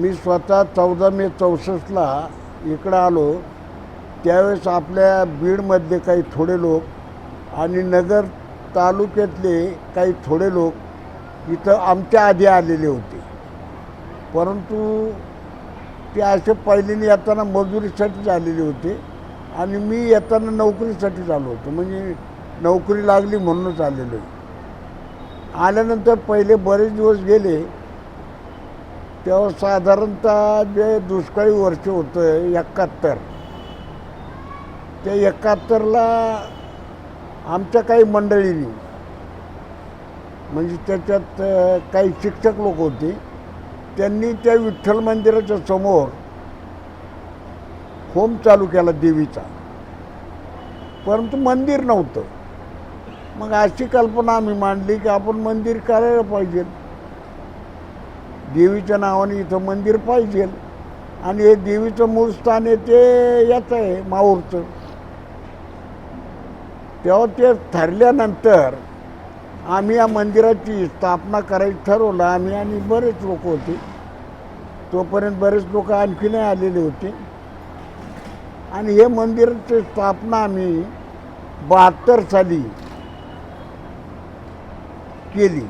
मी स्वतः चौदा मे चौसष्टला इकडं आलो. त्यावेळेस आपल्या बीडमधले काही थोडे लोक आणि नगर तालुक्यातले काही थोडे लोक इथं आमच्या आधी आलेले होते. परंतु ते असे पहिल्याने येताना मजुरीसाठीच आलेले होते आणि मी येताना नोकरीसाठीच आलो होतो. म्हणजे नोकरी लागली म्हणूनच आलेलो आहे. आल्यानंतर पहिले बरेच दिवस गेले. तेव्हा साधारणतः जे दुष्काळी वर्ष होतं एकाहत्तर. त्या एकाहत्तरला आमच्या काही मंडळींनी म्हणजे त्याच्यात काही शिक्षक लोक होते त्यांनी त्या विठ्ठल मंदिराच्या समोर होम चालू केला देवीचा. परंतु मंदिर नव्हतं. मग अशी कल्पना आम्ही मांडली की आपण मंदिर करायला पाहिजे. देवीच्या नावाने इथं मंदिर पाहिजे. आणि हे देवीचं मूळ स्थान आहे ते याचं आहे माहूरचं. तेव्हा ते ठरल्यानंतर आम्ही या मंदिराची स्थापना करायची ठरवलं. आम्ही आणि बरेच लोक होते. तोपर्यंत बरेच लोक आणखी नाही आलेले होते. आणि हे मंदिराची स्थापना आम्ही बहात्तर साली केली.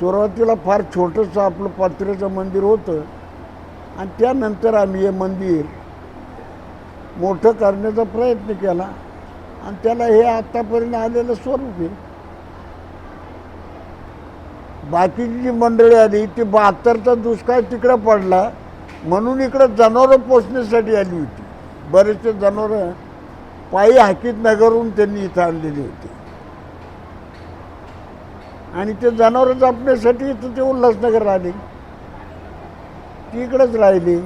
सुरुवातीला फार छोटंसं आपलं पात्र्याचं मंदिर होतं. आणि त्यानंतर आम्ही हे मंदिर मोठं करण्याचा प्रयत्न केला. आणि त्याला हे आत्तापर्यंत आलेलं स्वरूप आहे. बाकीची जी मंडळी आली ती बहात्तरचा दुष्काळ तिकडं पडला. म्हणून इकडं जनावरं पोचण्यासाठी आली होती. बरेचसे जनावरं पायी हाकीत नगरून त्यांनी इथं आणलेली होती. आणि ते जनावरं जपण्यासाठी इथं ते उल्हासनगर राहिली. ती इकडंच राहिली.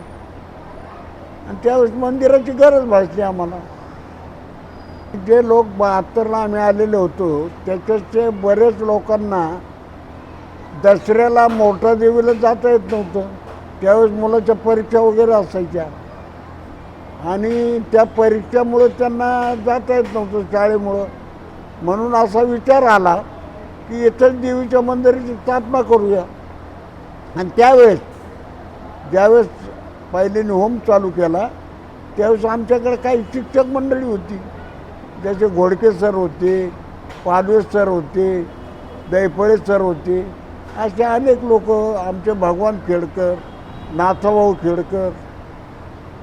आणि त्यावेळेस मंदिराची गरज भासली आम्हाला. जे लोक बहात्तरला आम्ही आलेले होतो त्याच्याचे बरेच लोकांना दसऱ्याला मोठा देवीला जाता येत नव्हतं. त्यावेळेस मुलाच्या परीक्षा वगैरे असायच्या. आणि त्या परीक्षामुळं त्यांना जाता येत नव्हतं शाळेमुळं. म्हणून असा विचार आला. की इथं देवीच्या मंदिराची स्थापना करूया. आणि त्यावेळेस ज्यावेळेस पहिल्याने होम चालू केला त्यावेळेस आमच्याकडे काही शिक्षक मंडळी होती. जसे घोडके सर होते पाडवे सर होते दैफळे सर होते असे अनेक लोक आमचे भगवान खेडकर नाथाभाऊ खेडकर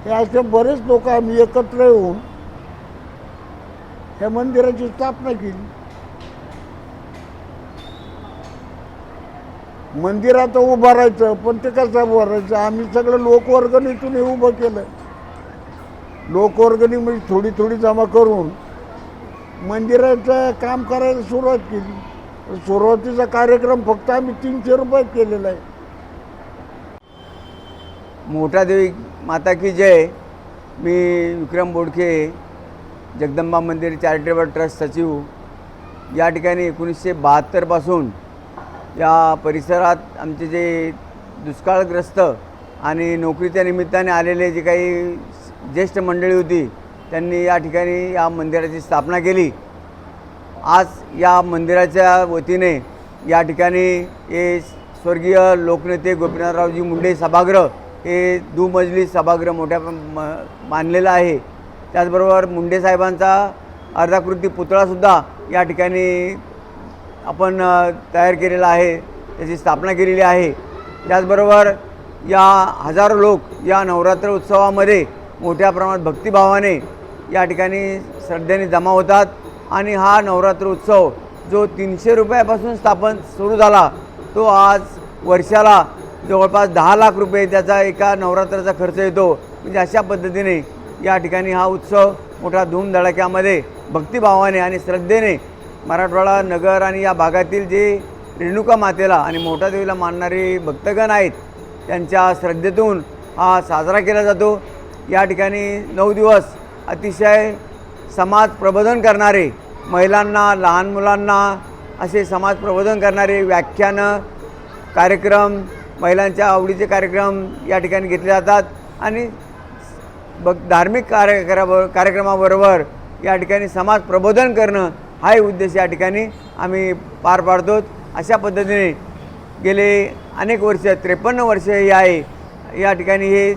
हे असे बरेच लोक आम्ही एकत्र येऊन या मंदिराची स्थापना केली. मंदिरात उभं राहायचं पण ते कसं उभं राहायचं. आम्ही सगळं लोकवर्गणीतून हे उभं केलं. लोकवर्गणी म्हणजे थोडी थोडी जमा करून मंदिराचं काम करायला सुरुवात केली. सुरुवातीचा कार्यक्रम फक्त आम्ही तीनशे रुपयात केलेला आहे. मोठा देवी माता की जय. मी विक्रम बोडके जगदंबा मंदिर चॅरिटेबल ट्रस्ट सचिव. या ठिकाणी एकोणीसशे बहात्तरपासून या परिसरात आमचे जे दुष्काळग्रस्त आणि नोकरीच्या निमित्ताने आलेले जे काही ज्येष्ठ मंडळी होती त्यांनी या ठिकाणी या मंदिराची स्थापना केली. आज या मंदिराच्या वतीने या ठिकाणी हे स्वर्गीय लोकनेते गोपीनाथरावजी मुंडे सभागृह हे दुमजली सभागृह मोठ्या म- मानलेलं आहे. त्याचबरोबर मुंडे साहेबांचा अर्धाकृती पुतळासुद्धा या ठिकाणी आपण तयार केलेला आहे त्याची स्थापना केलेली आहे. त्याचबरोबर या हजारो लोक या नवरात्र उत्सवामध्ये मोठ्या प्रमाणात भक्तिभावाने या ठिकाणी श्रद्धेने जमा होतात आणि हा नवरात्र उत्सव जो तीनशे रुपयापासून स्थापन सुरू झाला तो आज वर्षाला जवळपास दहा लाख रुपये त्याचा एका नवरात्राचा खर्च येतो. म्हणजे अशा पद्धतीने या ठिकाणी हा उत्सव मोठा धूमधडाक्यामध्ये भक्तिभावाने आणि श्रद्धेने मराठवाडा नगर आणि या भागातील जे रेणुका मातेला आणि मोठा देवीला मानणारे भक्तगण आहेत त्यांच्या श्रद्धेतून हा साजरा केला जातो. या ठिकाणी नऊ दिवस अतिशय समाज प्रबोधन करणारे महिलांना लहान मुलांना असे समाज प्रबोधन करणारे व्याख्यानं कार्यक्रम महिलांच्या आवडीचे कार्यक्रम या ठिकाणी घेतले जातात. आणि बघ धार्मिक कार्य कार्यक्रमाबरोबर या ठिकाणी समाज प्रबोधन करणं हाही उद्देश या ठिकाणी आम्ही पार पाडतो. अशा पद्धतीने गेले अनेक वर्ष त्रेपन्न वर्ष हे आहे. या ठिकाणी हे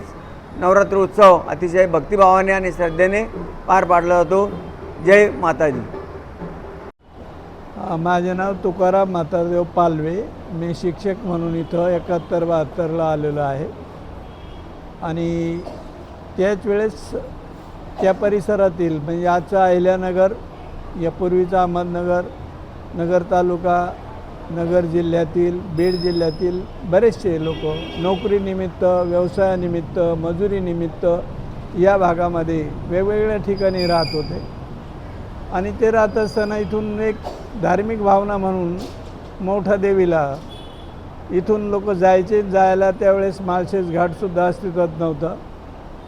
नवरात्र उत्सव अतिशय भक्तिभावाने आणि श्रद्धेने पार पाडला जातो. जय माताजी. माझे नाव तुकाराम मातादेव पालवे. मी शिक्षक म्हणून इथं एकाहत्तर बहात्तरला आलेलो आहे. आणि त्याच वेळेस त्या परिसरातील म्हणजे आजचं अहिल्यानगर यापूर्वीचा अहमदनगर नगर तालुका नगर जिल्ह्यातील बीड जिल्ह्यातील बरेचसे लोक नोकरीनिमित्त व्यवसायानिमित्त मजुरीनिमित्त या भागामध्ये वेगवेगळ्या ठिकाणी राहत होते. आणि ते राहत असताना इथून एक धार्मिक भावना म्हणून मोठा देवीला इथून लोक जायचे जायला त्यावेळेस माळशेज घाटसुद्धा अस्तित्वात नव्हतं.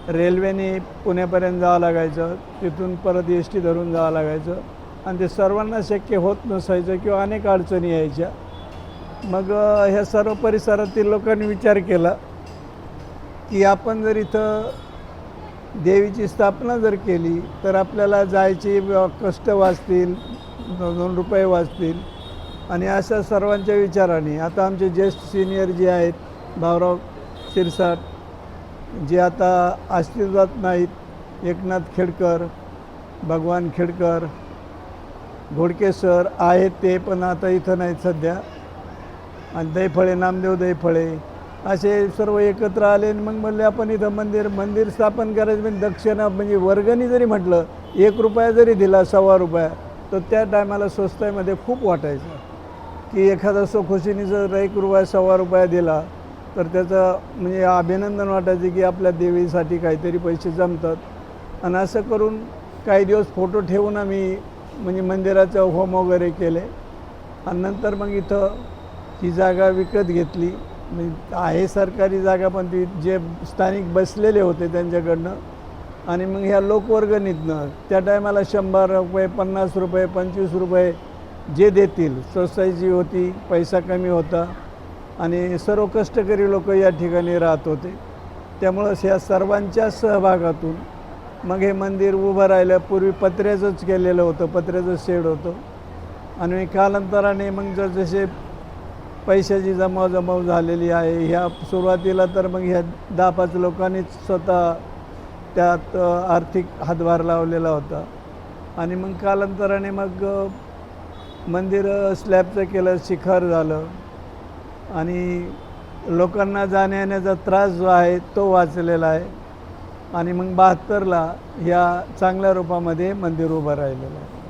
रेल्वेने पुण्यापर्यंत जावं लागायचं तिथून परत एस टी धरून जावं लागायचं. आणि ते सर्वांना शक्य होत नसायचं किंवा अनेक अडचणी यायच्या. मग ह्या सर्व परिसरातील लोकांनी विचार केला की आपण जर इथं देवीची स्थापना जर केली तर आपल्याला जायचे कष्ट वाचतील दोन रुपये वाचतील. आणि अशा सर्वांच्या विचाराने आता आमचे ज्येष्ठ सिनियर जे आहेत भाऊराव शिरसाट जे आता अस्तित्वात नाहीत एकनाथ खेडकर भगवान खेडकर घोडके सर आहेत ते पण आता इथं नाहीत सध्या. आणि दैफळे नामदेव दैफळे असे सर्व एकत्र आले आणि मग म्हणले आपण इथं मंदिर मंदिर स्थापन करायचं म्हणजे दक्षिणा म्हणजे वर्गणी जरी म्हटलं एक रुपया जरी दिला सव्वा रुपया तर त्या टायमाला स्वस्ताईमध्ये खूप वाटायचं. की एखादा सोखोशीने जर एक रुपया सव्वा रुपया दिला तर त्याचं म्हणजे अभिनंदन वाटायचं की आपल्या देवीसाठी काहीतरी पैसे जमतात. आणि असं करून काही दिवस फोटो ठेवून आम्ही म्हणजे मंदिराचं होम वगैरे केले. आणि नंतर मग इथं ही जागा विकत घेतली. म्हणजे आहे सरकारी जागा पण ती जे स्थानिक बसलेले होते त्यांच्याकडनं. आणि मग ह्या लोकवर्गणीतनं त्या टायमाला शंभर रुपये पन्नास रुपये पंचवीस रुपये जे देतील. सोसायटी होती पैसा कमी होता. आणि सर्व कष्टकरी लोक या ठिकाणी राहत होते. त्यामुळं ह्या सर्वांच्या सहभागातून मग हे मंदिर उभं राहिलं पूर्वी पत्र्याचंच केलेलं होतं पत्र्याचं शेड होतं. आणि कालांतराने मग जसे पैशाची जमावजमाव झालेली आहे ह्या सुरुवातीला तर मग ह्या दहा पाच लोकांनीच स्वतः त्यात आर्थिक हातभार लावलेला होता. आणि मग कालांतराने मग मंदिर स्लॅबचं केलं शिखर झालं. आणि लोकांना जाण्यायेण्याचा त्रास जो आहे तो वाचलेला आहे. आणि मग बहात्तरला ह्या चांगल्या रूपामध्ये मंदिर उभं राहिलेलं आहे.